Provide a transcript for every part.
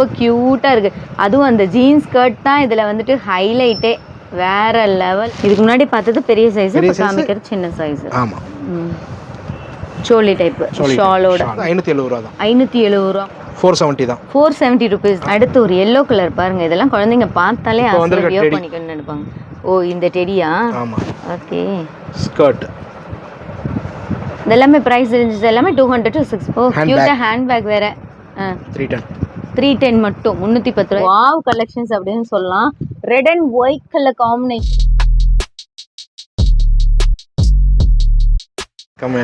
ரொம்ப க்யூட்டாக இருக்குது அதுவும் அந்த ஜீன்ஸ் ஸ்கர்ட் தான் இதில் வந்துட்டு ஹைலைட்டே வேற லெவல் இதுக்கு முன்னாடி பார்த்தது பெரிய சைஸ் இப்போ. காமிக்கிறது சின்ன சைஸ் ஆமாம் சோலி டைப் ஷாலோட ஐநூற்றி எழுபது ரூபா தான். ஐநூற்றி எழுபது ரூபா ஃபோர் செவன்ட்டி தான். ஃபோர் செவன்ட்டி ருபீஸ் அடுத்து ஒரு எல்லோ கலர் பாருங்க. இதெல்லாம் குழந்தைங்க பார்த்தாலே teddy. பண்ணிக்கணும்னு நினைப்பாங்க. ஓ இந்த டெடியா ஆமாம் ஓகே ஸ்கர்ட் இதெல்லாமே ப்ரைஸ் இருந்துச்சு எல்லாமே டூ ஹண்ட்ரட் டு சிக்ஸ் ஓ. க்யூட்டாக ஹேண்ட்பேக் வேற. த்ரீ டென் த்ரீ டென் மட்டும் முந்நூற்றி பத்து ரூபாய். வாவ் கலெக்ஷன்ஸ் அப்படின்னு சொல்லலாம். Red and white colour combination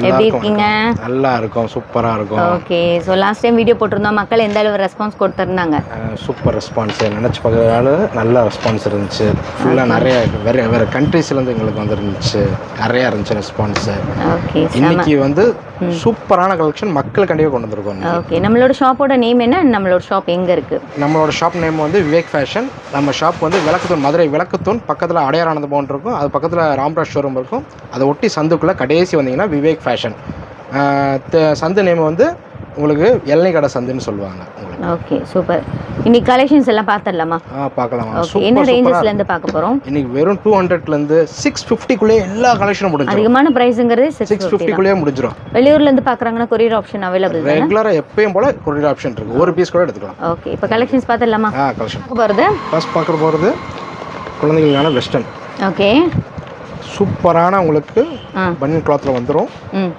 எப்படி இருக்கீங்க? நல்லா இருக்கும் சூப்பராக இருக்கும். Okay so last time video போட்டிருந்தோம் மக்கள் எந்த அளவு ரெஸ்பான்ஸ் கொடுத்துருந்தாங்க? சூப்பர் ரெஸ்பான்ஸ் நினச்சி பார்க்கறதால நல்ல ரெஸ்பான்ஸ் இருந்துச்சு. ஃபுல்லாக நிறைய வேறு வேறு கண்ட்ரீஸ்லேருந்து எங்களுக்கு வந்துருந்துச்சு. நிறையா இருந்துச்சு ரெஸ்பான்ஸு ஓகே இன்னைக்கு வந்து சூப்பரான கலெக்ஷன் மக்கள் கண்டிப்பாக கொண்டு வந்திருக்கோம். ஓகே நம்மளோட ஷாப்போட நேம் என்ன? நம்மளோட ஷாப் எங்கே இருக்கு? நம்மளோட ஷாப் நேம் வந்து விவேக் ஃபேஷன் நம்ம ஷாப் வந்து விளக்குத்தூண் மதுரை விளக்குத்தூண் பக்கத்தில் அடையாரானந்த பவன் இருக்கும். அது பக்கத்தில் ராம்ராஜ் ஷோரூம் இருக்கும். அதை ஒட்டி சந்துக்குள்ளே கடைசி வந்தீங்கன்னா விவேக் ஃபேஷன் சந்து நேம் வந்து உங்களுக்கு எல்லை கடை சந்துன்னு சொல்லுவாங்க ஓகே சூப்பர் இன்னைக்கு கலெக்ஷன்ஸ் எல்லாம் பார்த்துடலாமா ஆ பார்க்கலாம் என்ன ரேஞ்சஸ்ல இருந்து பார்க்க போறோம்? இன்னைக்கு வெறும் டூ ஹண்ட்ரட்லேருந்து சிக்ஸ் ஃபிஃப்டிக்குள்ளே எல்லா கலெக்ஷனும் முடிஞ்சிடும் அதிகமான பிரைஸுங்கிறது சிக்ஸ் ஃபிஃப்டிக்குள்ளேயே முடிஞ்சிடும் வெளியூர்ல இருந்து பார்க்குறாங்கன்னா கொரியர் ஆப்ஷன் அவைலபிள் தானே? ரெகுலராக எப்பயும் போல் கொரியர் ஆப்ஷன் இருக்குது ஒரு பீஸ் கூட எடுத்துக்கலாம். ஓகே இப்போ கலெக்ஷன்ஸ் பார்த்துடலாமா ஆ கலெக்ஷன் பார்க்க போகிறது ஃபர்ஸ்ட் பார்க்குற போகிறது குழந்தைங்களுக்கான வெஸ்டர்ன் ஓகே சூப்பரான உங்களுக்கு பனியன் கிளாத்தில் வந்துடும் ம்.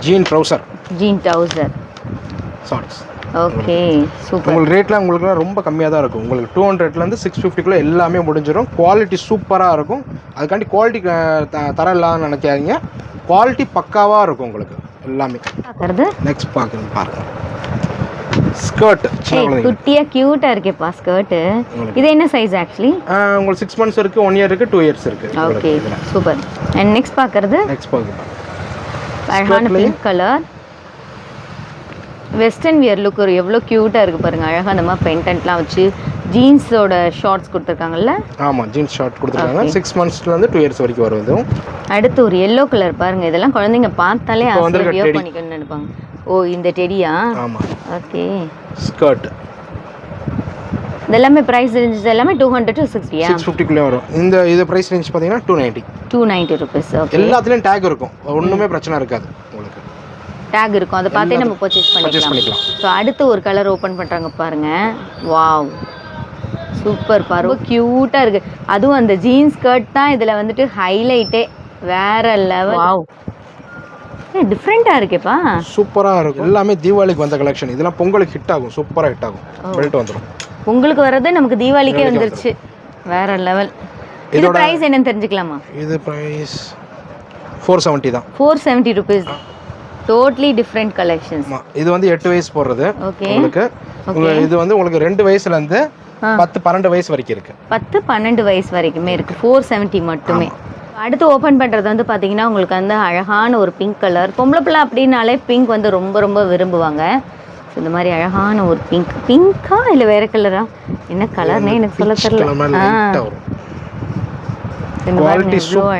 Jean trouser jean trouser shorts okay super உங்களுக்கு ரேட்லாம் உங்களுக்குலாம் ரொம்ப கம்மியாக தான் இருக்கும். உங்களுக்கு டூ ஹண்ட்ரட்லேருந்து சிக்ஸ் ஃபிஃப்டிக்குள்ளே எல்லாமே முடிஞ்சிடும் குவாலிட்டி சூப்பராக இருக்கும். அதுக்காண்டி குவாலிட்டி தரம் இல்லாமல் நினைக்காதீங்க. குவாலிட்டி பக்காவாக இருக்கும் உங்களுக்கு. எல்லாமே. நெக்ஸ்ட் பார்க்குறது பாருங்கள் ஸ்கர்ட் குட்டியா கியூட்டா இருக்கேப்பா ஸ்கர்ட். இது என்ன சைஸ் ஆக்சுவலி உங்களுக்கு சிக்ஸ் மந்த்ஸ் இருக்குது ஒன் இயர் டூ இயர்ஸ் இருக்குது ஓகே சூப்பர் அண்ட் நெக்ஸ்ட் பார்க்கறது நெக்ஸ்ட் பார்க்குறேன் அழகான pink colour western wear look ஒரு எவ்வளோ க்யூட்டாக இருக்குது பாருங்க. அழகாக அந்த மாதிரி பென்டென்ட்லாம் வச்சு ஜீன்ஸோட ஷார்ட்ஸ் கொடுத்துருக்காங்கல்ல? ஆமாம் ஜீன்ஸ் ஷார்ட் கொடுத்துருக்காங்க. சிக்ஸ் மந்த்ஸ்லேருந்து டூ இயர்ஸ் வரைக்கும் வரும் அடுத்து ஒரு எல்லோ கலர் பாருங்க. இதெல்லாம் குழந்தைங்க பார்த்தாலே teddy. பண்ணிக்கணும்னு நினைப்பாங்க. ஓ இந்த டெடியா ஆமாம் ஓகே ஸ்கர்ட் இதெல்லாமே ப்ரைஸ் இருந்துச்சு எல்லாமே டூ ஹண்ட்ரட் டு சிக்ஸ்டியா சிக்ஸ் ஃபிஃப்டிக்குள்ளே வரும். இந்த இது ப்ரைஸ் ரேஞ்ச் பார்த்தீங்கன்னா two ninety two ninety rupees எல்லாத்துலேயும் டேக் இருக்கும். ஒன்றுமே பிரச்சனை இருக்காது. டேக் இருக்கும். அதை பார்த்தே நம்ம பர்ச்சேஸ் பண்ணிக்கலாம். ஸோ அடுத்து ஒரு கலர் ஓப்பன் பண்ணுறாங்க பாருங்க. வாவ் சூப்பர் பாரு ரொம்ப க்யூட்டாக இருக்குது அதுவும் அந்த ஜீன்ஸ் ஸ்கர்ட் தான் இதில் வந்துட்டு ஹைலைட்டே வேற லெவல் வாவ் டிஃப்ரெண்ட்டாக இருக்கேப்பா. சூப்பராக இருக்கும். எல்லாமே தீபாவளிக்கு வந்த கலெக்ஷன் இதெல்லாம் பொங்கலுக்கு ஹிட் ஆகும். சூப்பராக ஹிட் ஆகும். பெல்ட் வந்துடும் உங்களுக்கு வர்றது நமக்கு தீபாவளிக்கே வந்துருச்சு. வேற லெவல் இது ப்ரைஸ் என்னன்னு தெரிஞ்சுக்கலாமா? இது ப்ரைஸ் ஃபோர் செவன்ட்டி தான். Four seventy rupees totally different collections இது வந்து எட்டு வயசு போடுறது ஓகே உங்களுக்கு. உங்க- இது வந்து உங்களுக்கு ரெண்டு வயசுலேருந்து பத்து பன்னெண்டு வயசு வரைக்கும் இருக்கு. பத்து பன்னெண்டு வயசு வரைக்குமே இருக்கு. ஃபோர் செவன்ட்டி மட்டுமே. அடுத்து ஓப்பன் பண்ணுறது வந்து பார்த்தீங்கன்னா உங்களுக்கு வந்து அழகான ஒரு பிங்க் கலர் பொம்பளை பிள்ளை அப்படின்னாலே பிங்க் வந்து ரொம்ப ரொம்ப விரும்புவாங்க. ஸோ இந்த மாதிரி அழகான ஒரு பிங்க் பிங்க்கா இல்லை வேற கலரா என்ன கலர்னே எனக்கு சொல்ல தெரியல.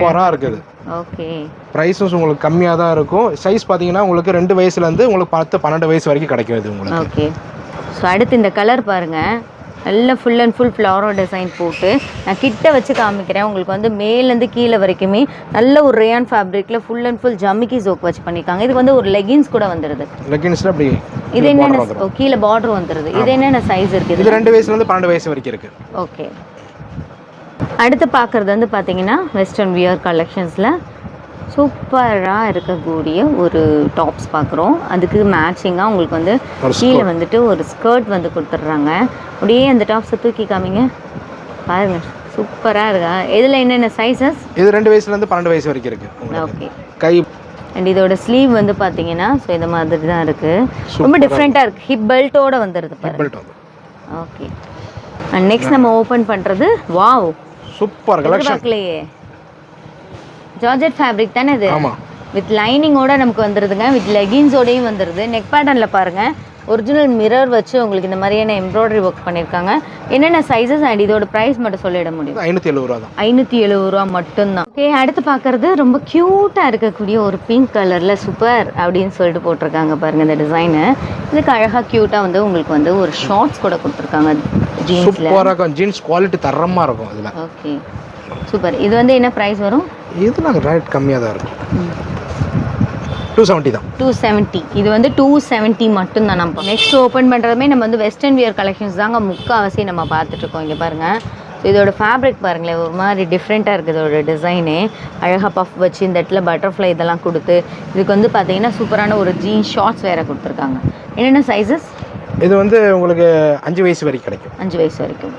சூப்பராக இருக்குது. ஓகே. ப்ரைஸஸ் உங்களுக்கு கம்மியாக தான் இருக்கும். சைஸ் பார்த்தீங்கன்னா உங்களுக்கு ரெண்டு வயசுலேருந்து உங்களுக்கு பத்து பன்னெண்டு வயசு வரைக்கும் கிடைக்கும் இது உங்களுக்கு. ஓகே. ஸோ அடுத்து இந்த கலர் பாருங்க. நல்ல ஃபுல் அண்ட் ஃபுல் ஃப்ளவரோ டிசைன் போட்டு நான் கிட்ட வச்சு காமிக்கிறேன். உங்களுக்கு வந்து மேலேருந்து கீழே வரைக்குமே நல்ல ஒரு ரேயான் ஃபேப்ரிக்கில் ஃபுல் அண்ட் ஃபுல் ஜம்மிக்கி ஜோக் வச்சு பண்ணியிருக்காங்க. இது வந்து ஒரு லெகின்ஸ் கூட வந்துடுது லெகின்ஸில் அப்படி இது என்னென்ன கீழே பார்டர் வந்துடுது இது என்னென்ன சைஸ் இருக்குது இது ரெண்டு வயசுலேருந்து பன்னெண்டு வயசு வரைக்கும் இருக்கு. ஓகே. அடுத்து பார்க்குறது வந்து பார்த்தீங்கன்னா வெஸ்டர்ன் வியர் கலெக்ஷன்ஸில் சூப்பராக இருக்கக்கூடிய ஒரு டாப்ஸ் பார்க்குறோம். அதுக்கு மேட்சிங்காக உங்களுக்கு வந்து கீழே வந்துட்டு ஒரு ஸ்கர்ட் வந்து கொடுத்துட்றாங்க. அப்படியே அந்த டாப்ஸை தூக்கி காமிங்க. பாருங்க சூப்பராக இருக்கா? இதில் என்னென்ன சைஸஸ் இது ரெண்டு வயசுலேருந்து பன்னெண்டு வயசு வரைக்கும் இருக்கு உங்களுக்கு. ஓகே கை அண்ட் இதோட ஸ்லீவ் வந்து பார்த்தீங்கன்னா ஸோ இந்த மாதிரி தான் இருக்குது ரொம்ப டிஃப்ரெண்ட்டாக இருக்குது ஹிப் பெல்ட்டோட வந்துடுது ஓகே அண்ட் நெக்ஸ்ட் நம்ம ஓப்பன் பண்ணுறது wow super collection. Georgette fabric தானே இது? ஆமாம் வித் லைனிங்கோட நமக்கு வந்துடுதுங்க வித் லெகின்ஸோடையும் வந்துடுது நெக் பேட்டர்னில் பாருங்க. ஒரிஜினல் மிரர் வச்சு உங்களுக்கு இந்த மாதிரியான எம்ப்ராய்டரி ஒர்க் பண்ணியிருக்காங்க. என்னென்ன சைஸஸ் அண்ட் இதோட ப்ரைஸ் மட்டும் சொல்லிட முடியும்? ஐநூற்றி எழுபது ரூபா தான். ஐநூற்றி எழுபது ரூபா மட்டும்தான். ஓகே அடுத்து பார்க்குறது ரொம்ப க்யூட்டாக இருக்கக்கூடிய ஒரு பிங்க் கலரில் சூப்பர் அப்படின்னு சொல்லிட்டு போட்டிருக்காங்க பாருங்கள் இந்த டிசைனு இதுக்கு அழகாக க்யூட்டாக வந்து உங்களுக்கு வந்து ஒரு ஷார்ட்ஸ் கூட கொடுத்துருக்காங்க சூப்பராக இருக்கும். ஜீன்ஸ் குவாலிட்டி தரமாக இருக்கும் இதில் ஓகே சூப்பர் இது வந்து என்ன ப்ரைஸ் வரும்? இதில் ரேட் கம்மியாக தான் இருக்கும். டூ செவன்ட்டி தான். டூ செவன்ட்டி இது வந்து டூ செவன்ட்டி மட்டும்தான் நம்ம. நெக்ஸ்ட் ஓப்பன் பண்ணுறதுமே நம்ம வந்து வெஸ்டர்ன் வியர் கலெக்ஷன்ஸ் தாங்க முக்கால்வாசி நம்ம பார்த்துட்ருக்கோம். இங்கே பாருங்கள் ஸோ இதோட ஃபேப்ரிக் பாருங்களேன். ஒரு மாதிரி டிஃப்ரெண்ட்டாக இருக்குது இதோட டிசைனு அழகாக பஃப் வச்சு இந்த இடத்துல பட்டர்ஃப்ளை இதெல்லாம் கொடுத்து இதுக்கு வந்து பார்த்தீங்கன்னா சூப்பரான ஒரு ஜீன் ஷார்ட்ஸ் வேறு கொடுத்துருக்காங்க. என்னென்ன சைஸஸ் இது வந்து உங்களுக்கு அஞ்சு வயசு வரைக்கும் கிடைக்கும். அஞ்சு வயசு வரைக்கும்.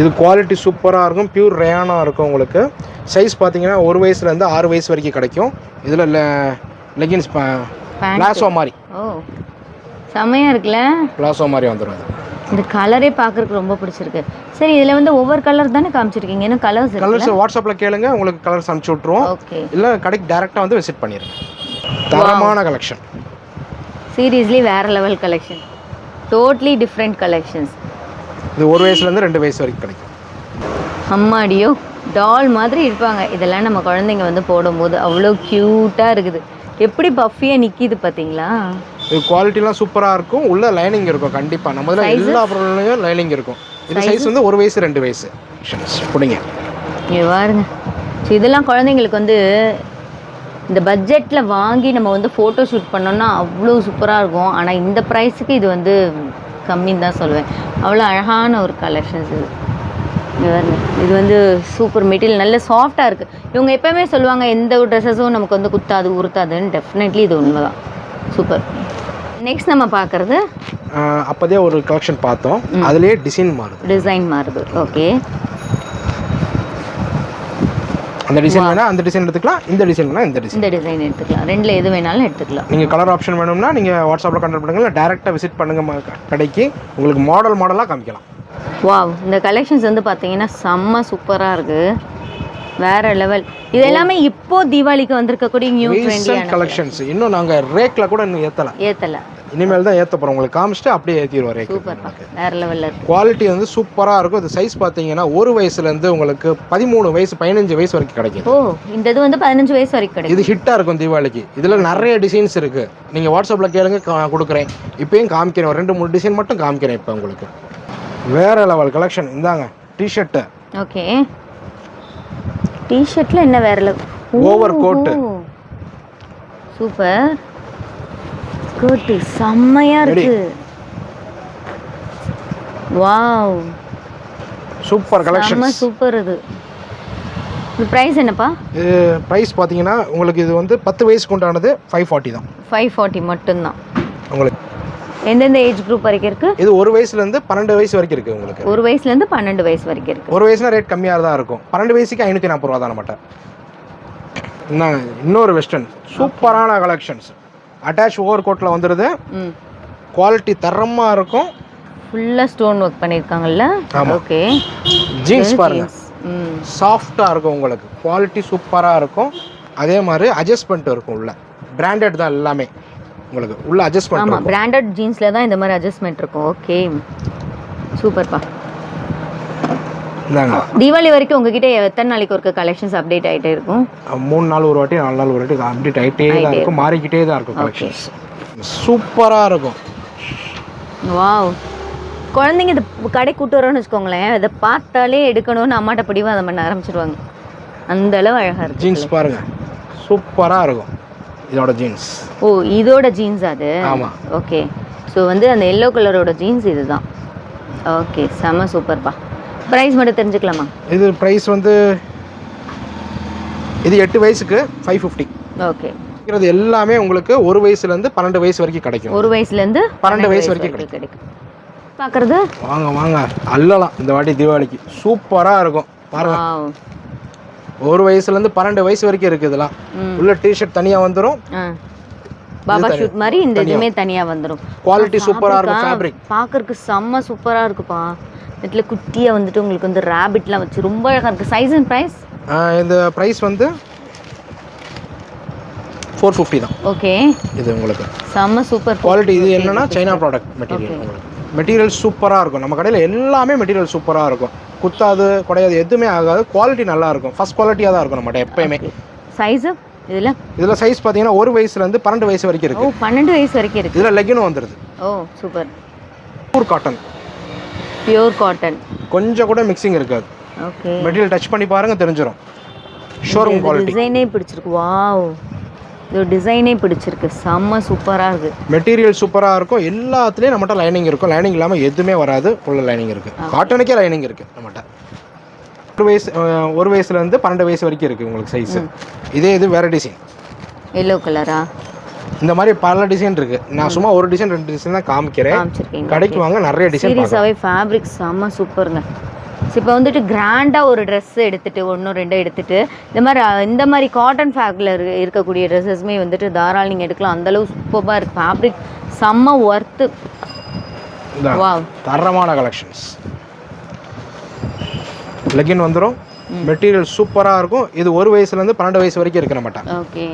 இது குவாலிட்டி சூப்பராக இருக்கும். பியூர் ரேனாக இருக்கும் உங்களுக்கு. சைஸ் பார்த்தீங்கன்னா ஒரு வயசுலேருந்து ஆறு வயசு வரைக்கும் கிடைக்கும். இதில் லெகின்ஸ் பிளாசோ மாதிரி. ஓ செம்மையாக இருக்குல்ல? பிளாசோ மாதிரி வந்துடும் அது. இந்த கலரே பார்க்குறதுக்கு ரொம்ப பிடிச்சிருக்கு. சரி இதில் வந்து ஒவ்வொரு கலர் தானே காமிச்சிருக்கீங்க? இன்னும் கலர்ஸ் கலர்ஸ் வாட்ஸ்அப்பில் கேளுங்க உங்களுக்கு கலர்ஸ் அனுப்பிச்சி விட்ருவோம் ஓகே இல்லை கடைக்கு டேரெக்டாக வந்து விசிட் பண்ணிடுங்க தரமான கலெக்ஷன் சீரியஸ்லி வேற level collection totally different collections இது ஒரு வயசுலேருந்து ரெண்டு வயசு வரைக்கும் கிடைக்கும். அம்மாடியோ. டால் மாதிரி இருப்பாங்க. இதெல்லாம் நம்ம குழந்தைங்க வந்து போடும்போது அவ்வளோ க்யூட்டாக இருக்குது. எப்படி பஃபியாக நிற்கிது பார்த்தீங்களா இது குவாலிட்டிலாம் சூப்பராக இருக்கும். உள்ள லைனிங் இருக்கும் கண்டிப்பாக நம்ம இதில் எல்லா பொருள்லையும் லைனிங் இருக்கும். இது சைஸ் வந்து ஒரு வயசு ரெண்டு வயசு. பிடிங்க. இங்கே பாருங்க. ஸோ இதெல்லாம் குழந்தைங்களுக்கு வந்து இந்த பட்ஜெட்டில் வாங்கி நம்ம வந்து ஃபோட்டோ ஷூட் பண்ணோம்னா அவ்வளோ சூப்பராக இருக்கும். ஆனால் இந்த ப்ரைஸுக்கு இது வந்து கம்மின்னு தான் சொல்லுவேன். அவ்வளோ அழகான ஒரு கலெக்ஷன்ஸ் இது. இது வந்து சூப்பர் மெட்டீரியல் நல்ல சாஃப்டாக இருக்குது இவங்க எப்போவுமே சொல்லுவாங்க எந்த ஒரு ட்ரெஸ்ஸஸும் நமக்கு வந்து குத்தாது உறுத்தாதுன்னு. டெஃபினெட்லி இது உண்மைதான். சூப்பர் நெக்ஸ்ட் நம்ம பார்க்குறது அப்போதே ஒரு கலெக்ஷன் பார்த்தோம். அதுலேயே டிசைன் மாறுது. டிசைன் மாறுது. ஓகே அந்த டிசைன் வேணால் அந்த டிசைன் எடுத்துக்கலாம். இந்த டிசைன் வேணால் இந்த டிசைன் இந்த டிசைன் எடுத்துக்கலாம். ரெண்டில் எது வேணாலும் எடுத்துக்கலாம். நீங்கள் கலர் ஆப்ஷன் வேணும்னா நீங்கள் வாட்ஸ்அப்பில் கான்டாக்ட் பண்ணுங்க. இல்லை டேரெக்டாக விசிட் பண்ணுங்கள் கடைக்கு. உங்களுக்கு மாடல் மாடலாக காமிக்கலாம். வாவ் இந்த கலெக்ஷன்ஸ் வந்து பார்த்தீங்கன்னா செம்ம சூப்பராக இருக்குது வேற லெவல் இது எல்லாமே இப்போ தீபாவளிக்கு வந்திருக்கக்கூடிய நியூ ட்ரெண்டியான கலெக்ஷன்ஸ் இன்னும் நாங்கள் ரேக்கில் கூட இன்னும் ஏற்றலை ஏத்தல. இனிமேல் தான் ஏற்ற போகிறோம் உங்களுக்கு காமிச்சிட்டு அப்படியே ஏற்றிடுவோம் ரேக் சூப்பர்ப்பா வேற லெவலில் இருக்கு. குவாலிட்டி வந்து சூப்பராக இருக்கும். இது சைஸ் பார்த்தீங்கன்னா ஒரு வயசுலேருந்து உங்களுக்கு பதிமூணு வயசு பதினஞ்சு வயசு வரைக்கும் கிடைக்கும் ஓ இந்த இது வந்து பதினஞ்சு வயசு வரைக்கும் கிடைக்கும் இது ஹிட்டாக இருக்கும் தீபாவளிக்கு. இதில் நிறைய டிசைன்ஸ் இருக்குது நீங்கள் வாட்ஸ்அப்பில் கேளுங்க கொடுக்குறேன். இப்பயும் காமிக்கிறேன். ரெண்டு மூணு டிசைன் மட்டும் காமிக்கிறேன் இப்போ உங்களுக்கு. வேற லெவல் கலெக்ஷன் இந்தாங்க டிஷர்ட்டு ஓகே. டிஷர்ட்ல என்ன வேற லெவல் Overcoat. சூப்பர் ஸ்கர்ட்டு செம்மையா இருக்கு. வாவ் சூப்பர் கலெக்ஷன் சூப்பர் இது. இது ப்ரைஸ் என்னப்பா? இது ப்ரைஸ் பார்த்தீங்கன்னா உங்களுக்கு இது வந்து பத்து வயசுக்கு உண்டானது ஃபைவ் ஃபார்ட்டி தான். ஃபைவ் ஃபார்ட்டி மட்டும்தான். உங்களுக்கு எந்தெந்த ஏஜ் குரூப் வரைக்கும் இருக்கு? இது ஒரு வயசுலேருந்து பன்னெண்டு வயசு வரைக்கும் இருக்குது உங்களுக்கு. ஒரு வயசுலேருந்து பன்னெண்டு வயசு வரைக்கும் இருக்கு. ஒரு வயசுனா ரேட் கம்மியாக தான் இருக்கும். பன்னெண்டு வயசுக்கு ஐநூற்றி நாற்பது ரூபா தான் நம்மகிட்ட என்ன இன்னொரு வெஸ்டர்ன் சூப்பரான கலெக்ஷன்ஸ் அட்டாச் ஓவர் கோட்டில் வந்துடுது குவாலிட்டி தரமாக இருக்கும். ஃபுல்லாக ஸ்டோன் ஒர்க் பண்ணியிருக்காங்கல்ல. ஓகே ஜீன்ஸ் பாருங்க. சாஃப்டாக இருக்கும் உங்களுக்கு. குவாலிட்டி சூப்பராக இருக்கும். அதே மாதிரி அட்ஜஸ்ட்மெண்ட் இருக்கும் உள்ள. பிராண்டட் தான் எல்லாமே. உங்களுக்கு உள்ள அட்ஜஸ்ட்மெண்ட் ஆமாம் பிராண்டட் ஜீன்ஸில் தான் இந்த மாதிரி அட்ஜஸ்ட்மெண்ட் இருக்கும். ஓகே சூப்பர்ப்பா இந்தாங்க. தீபாவளி வரைக்கும் உங்ககிட்ட எத்தனை நாளைக்கு ஒருக்க கலெக்ஷன்ஸ் அப்டேட் ஆகிட்டே இருக்கும்? மூணு நாள் ஒரு வாட்டி நாலு நாள் ஒரு வாட்டி அப்டேட் ஆகிட்டே தான் இருக்கும். மாறிக்கிட்டே தான் இருக்கும் கலெக்ஷன்ஸ் சூப்பராக இருக்கும். வாவ் குழந்தைங்க இது கடை கூட்டு வரோன்னு வச்சுக்கோங்களேன். இதை பார்த்தாலே எடுக்கணும்னு அம்மாட்ட பிடிவாதம் பண்ண ஆரம்பிச்சிருவாங்க. அந்த அளவு அழகாக இருக்கு. ஜீன்ஸ் பாருங்க. சூப்பராக இருக்கும். இதோட ஜீன்ஸ் ஓ இதோட ஜீன்ஸ் அது? ஆமா. ஓகே ஸோ வந்து அந்த எல்லோ கலரோட ஜீன்ஸ் இதுதான். ஓகே செம சூப்பர்ப்பா ப்ரைஸ் மட்டும் தெரிஞ்சுக்கலாமா? இது ப்ரைஸ் வந்து இது எட்டு வயசுக்கு ஃபைவ் ஃபிஃப்டி ஓகே இருக்கிறது எல்லாமே உங்களுக்கு ஒரு வயசுலேருந்து பன்னெண்டு வயசு வரைக்கும் கிடைக்கும். ஒரு வயசுலேருந்து பன்னெண்டு வயசு வரைக்கும் கிடைக்கும். பார்க்குறது? வாங்க வாங்க. அல்லலாம் இந்த வாட்டி தீபாவளிக்கு. சூப்பராக இருக்கும். பாருங்க. ஒரு வயசுலேருந்து பன்னெண்டு வயசு வரைக்கும் இருக்குது இதெல்லாம். உள்ள டிஷர்ட் தனியாக வந்துடும் பாபா ஷூட் மாதிரி இந்த இதுவுமே தனியாக வந்துடும் குவாலிட்டி சூப்பராக இருக்கும் ஃபேப்ரிக் பார்க்கறதுக்கு செம்ம சூப்பராக இருக்குப்பா. இதில் குட்டியாக வந்துட்டு உங்களுக்கு வந்து ரேபிட்லாம் வச்சு ரொம்ப அழகாக இருக்குது சைஸ் அண்ட் ப்ரைஸ் இந்த ப்ரைஸ் வந்து ஃபோர் ஃபிஃப்டி தான். ஓகே. இது உங்களுக்கு. செம்ம சூப்பர் குவாலிட்டி இது என்னன்னா சைனா ப்ராடக்ட் மெட்டீரியல் மெட்டீரியல் சூப்பராக இருக்கும். நம்ம கடையில் எல்லாமே மெட்டீரியல் சூப்பராக இருக்கும். குத்தாது குடையாது எதுவுமே ஆகாது. குவாலிட்டி நல்லா இருக்கும் ஃபஸ்ட் குவாலிட்டியாக தான் இருக்கும் நம்மகிட்ட எப்பயுமே. சைஸு இதில்? இதில் சைஸ் பார்த்தீங்கன்னா ஒரு வயசுலேருந்து பன்னெண்டு வயசு வரைக்கும் ஓ இருக்குது பன்னெண்டு வயசு வரைக்கும் இருக்கு. இதில் லெகினும் வந்துடுது ஓ super. Pure cotton pure cotton கொஞ்சம் கூட மிக்சிங் இருக்காது. ஓகே மெட்டீரியல் டச் பண்ணி பாருங்க தெரிஞ்சிடும் ஷோரூம் குவாலிட்டி டிசைனே பிடிச்சிருக்கு. வாவ் இது டிசைனே பிடிச்சிருக்கு. செம்ம சூப்பராக இருக்கு. மெட்டீரியல் சூப்பராக இருக்கும். எல்லாத்துலேயும் நம்மகிட்ட லைனிங் இருக்கும். லைனிங் இல்லாமல் எதுவுமே வராது. உள்ள லைனிங் இருக்குது காட்டனுக்கே லைனிங் இருக்குது நம்மகிட்ட. ஒரு வயசு ஒரு வயசுலேருந்து பன்னெண்டு வயசு வரைக்கும் இருக்குது உங்களுக்கு சைஸு இதே இது வேறு டிசைன் எல்லோ கலரா இந்த மாதிரி பல டிசைன் இருக்குது நான் சும்மா ஒரு டிசைன் ரெண்டு டிசைன் தான் காமிக்கிறேன். கடைக்கு வாங்க நிறைய டிசைன் சீரியஸாகவே ஃபேப்ரிக் செம்ம சூப்பருங்க இப்போ வந்துட்டு கிராண்டாக ஒரு ட்ரெஸ் எடுத்துட்டு ஒன்றும் ரெண்டும் எடுத்துட்டு இந்த மாதிரி இந்த மாதிரி காட்டன் ஃபேக்டில் இருக்கக்கூடிய ட்ரெஸ்ஸஸ்மே வந்துட்டு தாராளம் நீங்கள் எடுக்கலாம். அந்தளவு சூப்பராக இருக்குது ஃபேப்ரிக் செம்ம ஒர்த்து வாவ் தரமான கலெக்ஷன்ஸ் லெகின் வந்துடும் மெட்டீரியல் சூப்பராக இருக்கும். இது ஒரு வயசுலேருந்து பன்னெண்டு வயசு வரைக்கும் இருக்கு நம்மகிட்ட ஓகே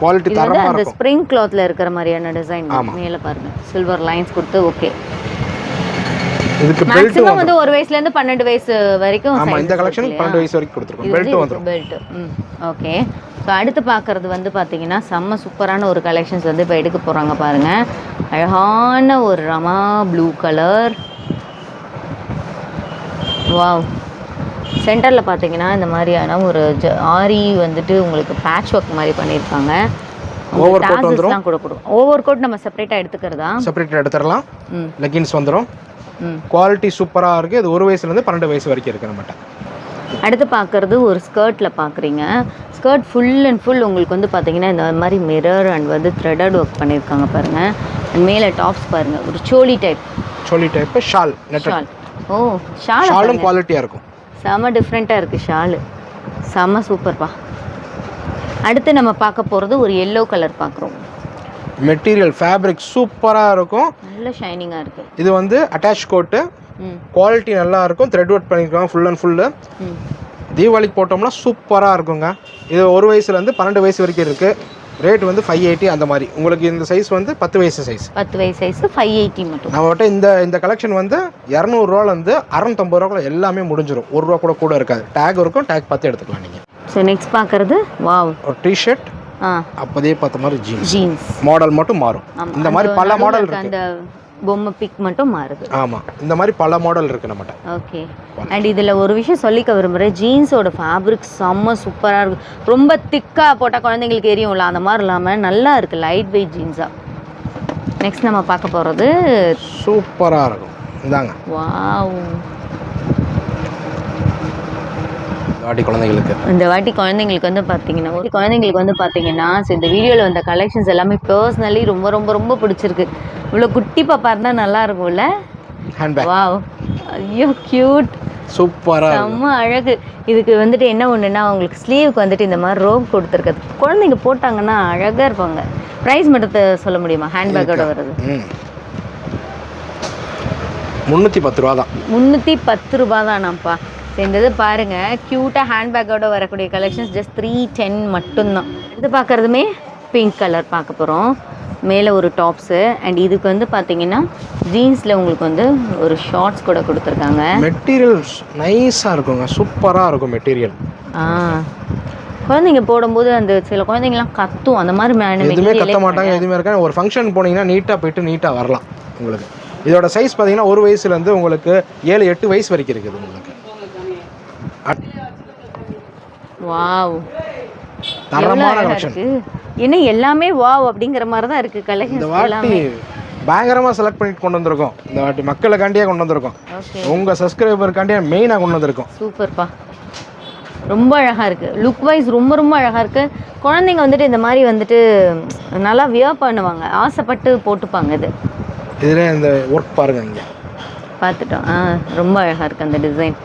குவாலிட்டி தரமாக இருக்கும். ஸ்ப்ரிங் கிளாத்ல இருக்கிற மாதிரியான டிசைன். மேலே பாருங்க. சில்வர் லைன்ஸ் கொடுத்து ஓகே இதுக்கு பெல்ட் வந்து ஒரு வயசுல இருந்து பன்னெண்டு வயசு வரைக்கும் ஆமாம் இந்த கலெக்ஷன் இருக்கு பன்னெண்டு இல்லையா? வயசு வரைக்கும் கொடுத்துருக்கோம். பெல்ட் வந்துடும் பெல்ட் ஓகே இப்போ அடுத்து பார்க்கறது வந்து பார்த்தீங்கன்னா செம்ம சூப்பரான ஒரு கலெக்ஷன்ஸ் வந்து இப்போ எடுக்க போகிறாங்க பாருங்க. அழகான ஒரு ரமா ப்ளூ கலர் வாவ் சென்டரில் பார்த்தீங்கன்னா இந்த மாதிரியான ஒரு ஆரி வந்துட்டு உங்களுக்கு பேட்ச் ஒர்க் மாதிரி பண்ணியிருக்காங்க. வந்துரும். தான் கூட கொடுக்கும் ஓவர் கோட் நம்ம செப்பரேட்டாக எடுத்துக்கிறதா? செப்பரேட் எடுத்துடலாம். ம். லெகின்ஸ் வந்துடும் ம் குவாலிட்டி சூப்பராக இருக்குது இது ஒரு வயசுலேருந்து பன்னெண்டு வயசு வரைக்கும் இருக்குது நம்மகிட்ட. அடுத்து பார்க்குறது ஒரு ஸ்கர்ட்டில் பார்க்குறீங்க. ஸ்கர்ட் ஃபுல் அண்ட் ஃபுல் உங்களுக்கு வந்து பார்த்தீங்கன்னா இந்த மாதிரி மிரர் அண்ட் வந்து த்ரெடட் ஒர்க் பண்ணியிருக்காங்க பாருங்கள் அண்ட் மேலே டாப்ஸ் பாருங்கள் ஒரு சோலி டைப் சொல்லி டைப்பு ஷால் ஷால் ஓ ஷால் ஷாலும் குவாலிட்டியாக இருக்கும். செம டிஃப்ரெண்ட்டாக இருக்குது ஷாலு செம சூப்பர்ப்பா அடுத்து நம்ம பார்க்க போகிறது ஒரு எல்லோ கலர் பார்க்குறோம். மெட்டீரியல் ஃபேப்ரிக் சூப்பராக இருக்கும். நல்ல ஷைனிங்காக இருக்குது இது வந்து அட்டாச் கோட்டு குவாலிட்டி நல்லா இருக்கும். த்ரெட் ஒர்க் பண்ணியிருக்காங்க ஃபுல் அண்ட் ஃபுல்லு தீபாவளிக்கு போட்டோம்னா சூப்பராக இருக்குங்க. இது ஒரு வயசுலேருந்து பன்னெண்டு வயசு வரைக்கும் இருக்குது ரேட் வந்து ஃபைவ் எயிட்டி அந்த மாதிரி. உங்களுக்கு இந்த சைஸ் வந்து பத்து வயசு சைஸ் பத்து வயசு சைஸு ஃபைவ் எயிட்டி மட்டும். நம்மகிட்ட இந்த இந்த கலெக்ஷன் வந்து இரநூறுவாலேருந்து அறநூத்தம்பது ரூபாக்குள்ள எல்லாமே முடிஞ்சிடும் ஒரு ரூபா கூட கூட இருக்காது. டேக் இருக்கும். டேக் பார்த்து எடுத்துக்கலாம் நீங்கள் ஸோ நெக்ஸ்ட் பார்க்குறது வாவ் ஒரு டிஷர்ட் அப்போதே பார்த்த மாதிரி ஜீன்ஸ் ஜீன்ஸ் மாடல் மட்டும் மாறும். இந்த மாதிரி பல மாடல் இருக்கு அந்த பொம்மை பிக் மட்டும் மாறுது. ஆமாம் இந்த மாதிரி பல மாடல் இருக்குது நம்மகிட்ட. ஓகே. அண்ட் இதில் ஒரு விஷயம் சொல்லிக்க விரும்புகிறேன் ஜீன்ஸோட ஃபேப்ரிக் செம்ம சூப்பராக இருக்கும் ரொம்ப திக்காக போட்டால் குழந்தைங்களுக்கு எரியும்ல? அந்த மாதிரி இல்லாமல் நல்லா இருக்குது லைட் வெயிட் ஜீன்ஸாக நெக்ஸ்ட் நம்ம பார்க்க போகிறது சூப்பராக இருக்கும். இந்தாங்க. வாவ் வாட்டி குழந்தைகளுக்கு. இந்த வாட்டி குழந்தைங்களுக்கு வந்து பார்த்தீங்கன்னா ஒரு குழந்தைங்களுக்கு வந்து பார்த்தீங்கன்னா இந்த வீடியோவில் வந்த கலெக்ஷன்ஸ் எல்லாமே பர்சனலி ரொம்ப ரொம்ப ரொம்ப பிடிச்சிருக்கு. இவ்வளோ குட்டி பாப்பா இருந்தால் நல்லா இருக்கும்ல? வாவ் ஐயோ க்யூட் சூப்பராக செம்ம அழகு. இதுக்கு வந்துட்டு என்ன ஒன்றுனா அவங்களுக்கு ஸ்லீவுக்கு வந்துட்டு இந்த மாதிரி ரோப் கொடுத்துருக்குது குழந்தைங்க போட்டாங்கன்னா அழகாக இருப்பாங்க. ப்ரைஸ் மட்டும் சொல்ல முடியுமா? ஹேண்ட்பேக்கோட வருது முந்நூற்றி பத்து ரூபா தான் முந்நூற்றி பத்து ரூபா தானாப்பா சரி, இந்த இது பாருங்க க்யூட்டாக ஹேண்ட்பேக்கோட வரக்கூடிய கலெக்ஷன்ஸ் ஜஸ்ட் த்ரீ டென் மட்டும்தான். இது பார்க்குறதுமே பிங்க் கலர் பார்க்க போகிறோம் மேலே ஒரு டாப்ஸு அண்ட் இதுக்கு வந்து பார்த்தீங்கன்னா ஜீன்ஸில் உங்களுக்கு வந்து ஒரு ஷார்ட்ஸ் கூட கொடுத்துருக்காங்க. மெட்டீரியல் நைஸாக இருக்குங்க. சூப்பராக இருக்கும் மெட்டீரியல் ஆ. குழந்தைங்க போடும்போது அந்த சில குழந்தைங்கலாம் கத்தும். அந்த மாதிரி எதுவுமே கத்த மாட்டாங்க எதுவுமே இருக்கா ஒரு ஃபங்க்ஷன் போனீங்கன்னா நீட்டாக போயிட்டு நீட்டாக வரலாம் உங்களுக்கு. இதோட சைஸ் பார்த்தீங்கன்னா ஒரு வயசுலேருந்து உங்களுக்கு ஏழு எட்டு வயசு வரைக்கும் இருக்குது உங்களுக்கு. வாவ். தரமான கலெக்ஷன் என்ன எல்லாமே வாவ் அப்படிங்கிற மாதிரி தான் இருக்கு இந்த கலெக்ஷன்ஸ் வாட்டி பயங்கரமாக செலக்ட் பண்ணிட்டு கொண்டு வந்திருக்கோம். இந்த வாட்டி மக்களுக்காண்டியே கொண்டு வந்திருக்கோம். உங்கள் சப்ஸ்கிரைபருக்காண்டியே மெயினாக கொண்டு வந்திருக்கோம். சூப்பர்ப்பா. ரொம்ப அழகா இருக்கு. லுக் வைஸ் ரொம்ப ரொம்ப அழகா இருக்கு. குழந்தைங்க வந்துட்டு இந்த மாதிரி வந்துட்டு நல்லா வியர் பண்ணுவாங்க ஆசைப்பட்டு போட்டுப்பாங்க இது. இதில் இந்த ஒர்க் பாருங்க இங்கே. பார்த்துட்டோம். ஆ ரொம்ப அழகா இருக்கு அந்த டிசைன்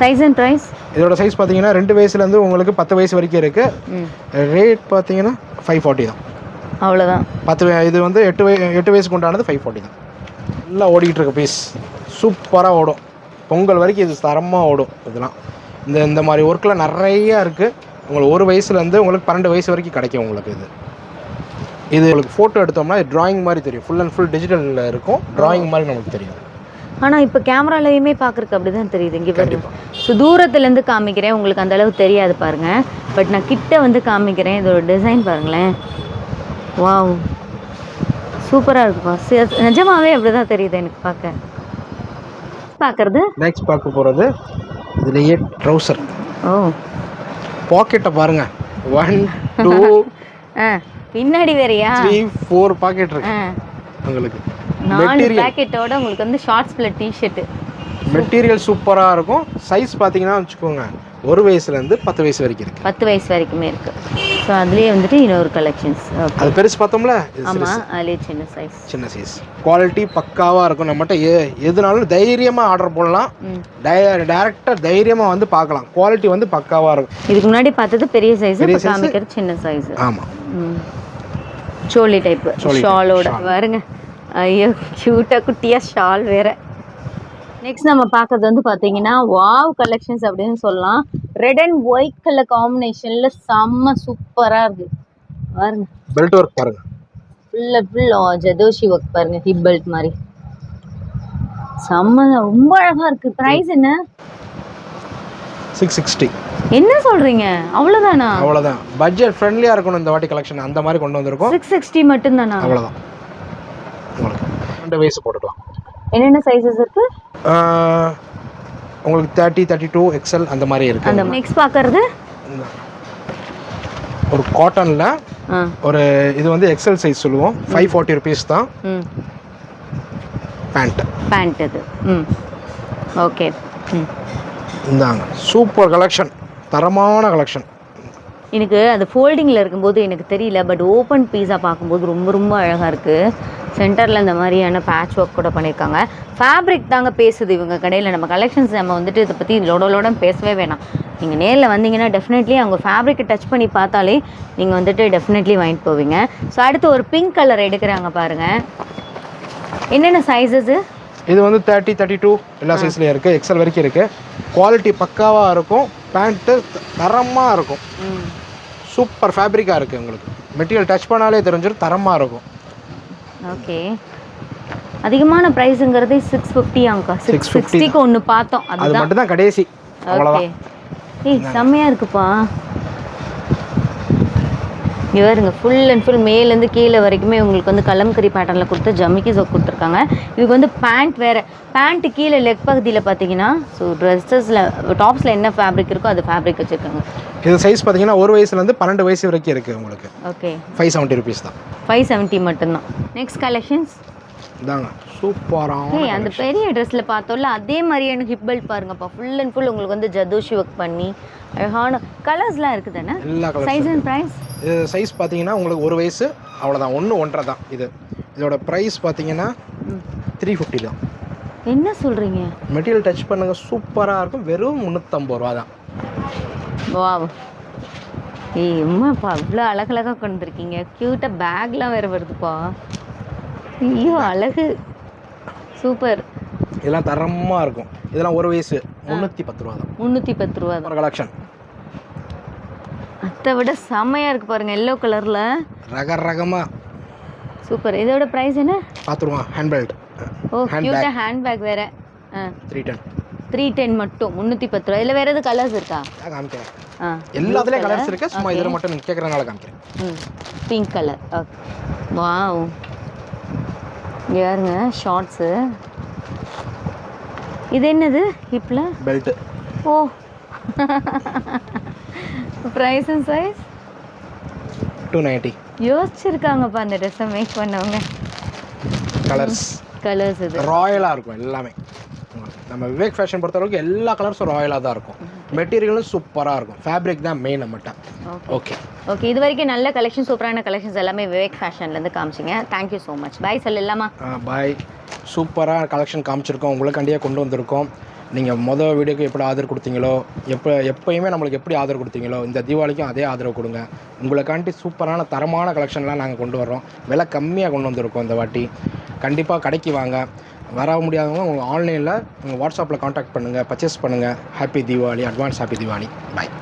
சைஸ் அண்ட் ப்ரைஸ் இதோட சைஸ் பார்த்தீங்கன்னா ரெண்டு வயசுலேருந்து உங்களுக்கு பத்து வயசு வரைக்கும் இருக்குது ரேட் பார்த்தீங்கன்னா ஃபைவ் ஃபார்ட்டி தான். அவ்வளோதான் பத்து இது வந்து எட்டு வய எட்டு வயசுக்கு உண்டானது ஃபைவ் ஃபார்ட்டி தான். நல்லா ஓடிக்கிட்டு இருக்க பீஸ் சூப்பராக ஓடும். பொங்கல் வரைக்கும் இது தரமாக ஓடும் இதெல்லாம். இந்த இந்த மாதிரி ஒர்க்கில் நிறையா இருக்குது உங்களுக்கு ஒரு வயசுலேருந்து உங்களுக்கு பன்னெண்டு வயசு வரைக்கும் கிடைக்கும் உங்களுக்கு இது. இது உங்களுக்கு ஃபோட்டோ எடுத்தோம்னா இது drawing மாதிரி தெரியும். ஃபுல் அண்ட் ஃபுல் டிஜிட்டலில் இருக்கும். Drawing மாதிரி நமக்கு தெரியும். ஆனால் இப்போ கேமராலையுமே பார்க்குறக்கு அப்படி தான் தெரியுது. இங்கே பாருங்க. ஸோ தூரத்துலேருந்து காமிக்கிறேன். உங்களுக்கு அந்த அளவு தெரியாது பாருங்க. பட் நான் கிட்ட வந்து காமிக்கிறேன். இதோட டிசைன் பாருங்களேன். வாவ். சூப்பராக இருக்குப்பா. நிஜமாவே அப்படி தான் தெரியுது எனக்கு பார்க்க. பார்க்கறது நெக்ஸ்ட் பார்க்க போகிறது இதுலேயே ட்ரௌசர் ஓ. பாக்கெட்டை பாருங்கள் ஒன் டூ ஆ பின்னாடி வேறயா? த்ரீ ஃபோர் பாக்கெட் இருக்கு. உங்களுக்கு. நாலு பேக்கெட்டோட உங்களுக்கு வந்து ஷார்ட் ஸ்பிளட் டிஷர்ட்டு மெட்டீரியல் சூப்பராக இருக்கும். சைஸ் பார்த்தீங்கன்னா வச்சுக்கோங்க ஒரு வயசுலேருந்து பத்து வயசு வரைக்கும் இருக்குது பத்து வயசு வரைக்குமே இருக்கு. ஸோ அதுலேயே வந்துட்டு இன்னொரு கலெக்ஷன்ஸ் அது பெருசு பார்த்தோம்ல. ஆமாம் அதுலேயே சின்ன சைஸ் சின்ன சைஸ் குவாலிட்டி பக்காவாக இருக்கும் நம்மகிட்ட. எ எதுனாலும் தைரியமாக ஆர்டர் போடலாம். டேரெக்டாக தைரியமாக வந்து பார்க்கலாம். குவாலிட்டி வந்து பக்காவாக இருக்கும். இதுக்கு முன்னாடி பார்த்தது பெரிய சைஸ் இப்போ காமிக்கிறது சின்ன சைஸ் ஆமாம் ம். சோலி டைப்பு ஷாலோட shawl. பாருங்க ஐயோ க்யூட்டாக குட்டியாக ஷால் வேற. நெக்ஸ்ட் நம்ம பார்க்கறது வந்து பார்த்தீங்கன்னா வாவ் கலெக்ஷன்ஸ் அப்படின்னு சொல்லலாம். ரெட் அண்ட் ஒயிட் கலர் காம்பினேஷனில் செம்ம சூப்பராக இருக்கு. பாருங்க. பெல்ட் ஒர்க் பாருங்கள் ஃபுல் ஃபுல் ஜதோஷி ஒர்க் பாருங்க ஹிப் பெல்ட் மாதிரி. செம்ம ரொம்ப அழகா இருக்கு. ப்ரைஸ் என்ன? சிக்ஸ் சிக்ஸ்டி என்ன சொல்றீங்க? அவ்வளோதானா அவ்வளோதான் பட்ஜெட் ஃப்ரெண்ட்லியாக இருக்கணும் இந்த வாட்டி கலெக்ஷன் அந்த மாதிரி கொண்டு வந்திருக்கோம். சிக்ஸ் சிக்ஸ்டி மட்டும்தானா? அவ்வளோதான் உங்களுக்கு ரெண்டு வயசு போட்டுக்கலாம். என்னென்ன சைஸஸ் இருக்கு? உங்களுக்கு தேர்ட்டி தேர்ட்டி டூ எக்ஸல் அந்த மாதிரி இருக்கு. அந்த நெக்ஸ்ட் பார்க்கறது ஒரு காட்டனில் ஒரு இது வந்து எக்ஸல் சைஸ் சொல்லுவோம். ஃபைவ் ஃபார்ட்டி ருபீஸ் தான். ம். பேண்ட் பேண்ட் இது. ம். ஓகே ம். இந்தாங்க. சூப்பர் கலெக்ஷன் தரமான கலெக்ஷன் எனக்கு அது ஃபோல்டிங்கில் இருக்கும்போது எனக்கு தெரியல பட் ஓப்பன் பீஸாக பார்க்கும்போது ரொம்ப ரொம்ப அழகாக இருக்குது சென்டரில் இந்த மாதிரியான பேட்ச் ஒர்க் கூட பண்ணியிருக்காங்க ஃபேப்ரிக் தாங்க பேசுது இவங்க கடையில். நம்ம கலெக்ஷன்ஸ் நம்ம வந்துட்டு இதை பற்றி லோட லோடன் பேசவே வேணாம். நீங்கள் நேரில் வந்தீங்கன்னா டெஃபினெட்லி அவங்க ஃபேப்ரிக்கை டச் பண்ணி பார்த்தாலே நீங்கள் வந்துட்டு டெஃபினெட்லி வாங்கிட்டு போவீங்க. ஸோ அடுத்து ஒரு பிங்க் கலர் எடுக்கிறாங்க பாருங்கள் என்னென்ன சைஸஸ் இது வந்து தேர்ட்டி தேர்ட்டி டூ எல்லா சைஸ்லேயும் இருக்குது எக்ஸல் வரைக்கும் இருக்குது குவாலிட்டி பக்காவாக இருக்கும். பேண்ட்டு தரமாக இருக்கும். சூப்பர் ஃபேப்ரிக்காக இருக்குது உங்களுக்கு. மெட்டீரியல் டச் பண்ணாலே தெரிஞ்சிடும் தரமாக இருக்கும். ஓகே. அதிகமான ப்ரைஸுங்கிறது சிக்ஸ் ஃபிஃப்டி அங்கா சிக்ஸ் 650 சிக்ஸ்டிக்கு ஒன்று பார்த்தோம். அது மட்டும் தான் கடைசி. ஓகே. அவ்வளோதான் ஏய் செம்மையாக இருக்குப்பா. இங்க பாருங்க ஃபுல் அண்ட் ஃபுல் மேலேருந்து கீழே வரைக்குமே உங்களுக்கு வந்து கலம்கரி பேட்டர்னில் கொடுத்து ஜமிக்கி சொக் கொடுத்துருக்காங்க. இதுக்கு வந்து பேண்ட் வேறு பேண்ட்டு கீழே லெக் பகுதியில் பார்த்தீங்கன்னா ஸோ ட்ரெஸ்ஸஸில் டாப்ஸில் என்ன ஃபேப்ரிக் இருக்கோ அது ஃபேப்ரிக் வச்சுருக்காங்க. இது சைஸ் பார்த்தீங்கன்னா ஒரு வயசுலேருந்து பன்னெண்டு வயசு வரைக்கும் இருக்குது உங்களுக்கு. ஓகே ஃபைவ் செவன்ட்டி ருபீஸ் தான். ஃபைவ் செவன்ட்டி மட்டும்தான். நெக்ஸ்ட் கலெக்ஷன்ஸ் இதாங்க. சூப்பராக அந்த பெரிய ட்ரெஸ்ஸில் பார்த்தோம்ல அதே மாதிரியான ஹிப் பெல்ட் பாருங்கப்பா ஃபுல் அண்ட் ஃபுல் உங்களுக்கு வந்து ஜதோஷி ஒர்க் பண்ணி அழகான கலர்ஸ்லாம் இருக்குது தானே எல்லா கலர் சைஸ் அண்ட் ப்ரைஸ் இது சைஸ் பார்த்தீங்கன்னா உங்களுக்கு ஒரு வயசு அவ்வளோதான் ஒன்று ஒன்றரை தான் இது. இதோட ப்ரைஸ் பார்த்தீங்கன்னா த்ரீ ஃபிஃப்டி தான். என்ன சொல்கிறீங்க மெட்டீரியல் டச் பண்ணுங்க சூப்பராக இருக்கும். வெறும் முந்நூற்றம்பது ரூபா தான். வாவ் ஏய் அம்மாப்பா இவ்வளோ அழகழகாக கொண்டு வந்திருக்கீங்க க்யூட்டாக பேக்லாம் வேறு வருதுப்பா. ஐயோ அழகு. சூப்பர். இதெல்லாம் தரமாக இருக்கும். இதெல்லாம் ஒரு வயசு. முந்நூற்றி பத்து ரூபா தான். முந்நூற்றி பத்து ரூபா தான். கலெக்ஷன் அதை விட செம்மையாக இருக்குது பாருங்கள் எல்லோ கலரில் ரக ரகமாக சூப்பர். இதோட ப்ரைஸ் என்ன? பார்த்துருவோம் ஹேண்ட் பெல்ட் ஓ. க்யூட்டாக ஹேண்ட்பேக் வேறு. ஆ. த்ரீ டென் த்ரீ டென் மட்டும் முந்நூற்றி பத்து ரூபா. இதில் வேறு எதுவும் கலர்ஸ் இருக்கா? காமிக்கிறேன். ஆ. எல்லாத்துலேயும் கலர்ஸ் இருக்கு. சும்மா இதில் மட்டும் நீங்கள் கேட்குறதுனால காமிக்கிறேன். ம். பிங்க் கலர் ஓகே வாவ் பாருங்க ஷார்ட்ஸு இது என்னது ஹிப்பில் belt O. Price and size two ninety யோசிச்சிருக்காங்கப்பா அந்த ட்ரெஸ்ஸை மேக் பண்ணவங்க. கலர்ஸ் கலர்ஸ் இது. ராயலாக இருக்கும் எல்லாமே. நம்ம விவேக் ஃபேஷன் பொறுத்தளவுக்கு எல்லா கலர்ஸும் ராயலாக தான் இருக்கும். மெட்டீரியலும் சூப்பராக இருக்கும். ஃபேப்ரிக் தான் மெயின் நம்மகிட்ட. ஓகே ஓகே இது வரைக்கும் நல்ல கலெக்ஷன் சூப்பரான கலெக்ஷன்ஸ் எல்லாமே விவேக் ஃபேஷன்லேருந்து காமிச்சிங்க. Thank you so much bye சொல்லலாமா பாய் சூப்பராக கலெக்ஷன் காமிச்சிருக்கோம். உங்களுக்காண்டியே கொண்டு வந்திருக்கோம். நீங்கள் மொதல் வீடியோக்கு எப்படி ஆதரவு கொடுத்தீங்களோ எப்போ எப்போயுமே நம்மளுக்கு எப்படி ஆதரவு கொடுத்தீங்களோ இந்த தீபாவளிக்கும் அதே ஆதரவு கொடுங்க. உங்களுக்காண்டி சூப்பரான தரமான கலெக்ஷன்லாம் நாங்கள் கொண்டு வர்றோம். விலை கம்மியாக கொண்டு வந்திருக்கோம் இந்த வாட்டி. கண்டிப்பாக கடைக்கு வாங்க. வர முடியாதவங்க உங்கள் ஆன்லைனில் உங்கள் வாட்ஸ்அப்பில் காண்டாக்ட் பண்ணுங்கள் பர்ச்சேஸ் பண்ணுங்கள் happy Deepavali advance happy Deepavali bye